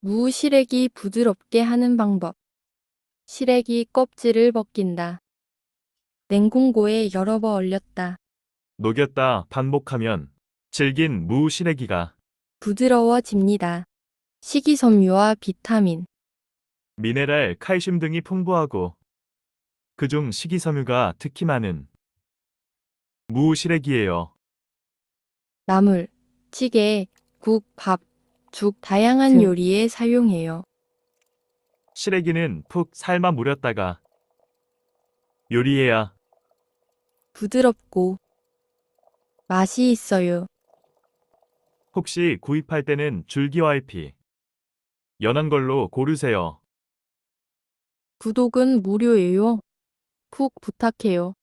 무 시래기 부드럽게 하는 방법. 시래기 껍질을 벗긴다. 냉동고에 여러 번 얼렸다. 녹였다 반복하면 질긴 무 시래기가 부드러워집니다. 식이섬유와 비타민, 미네랄, 칼슘 등이 풍부하고 그중 식이섬유가 특히 많은 무 시래기예요. 나물, 찌개, 국, 밥, 죽 다양한 등. 요리에 사용해요. 시래기는 푹 삶아 무렸다가 요리해야 부드럽고 맛이 있어요. 혹시 구입할 때는 줄기와 잎이 연한 걸로 고르세요. 구독은 무료예요. 푹 부탁해요.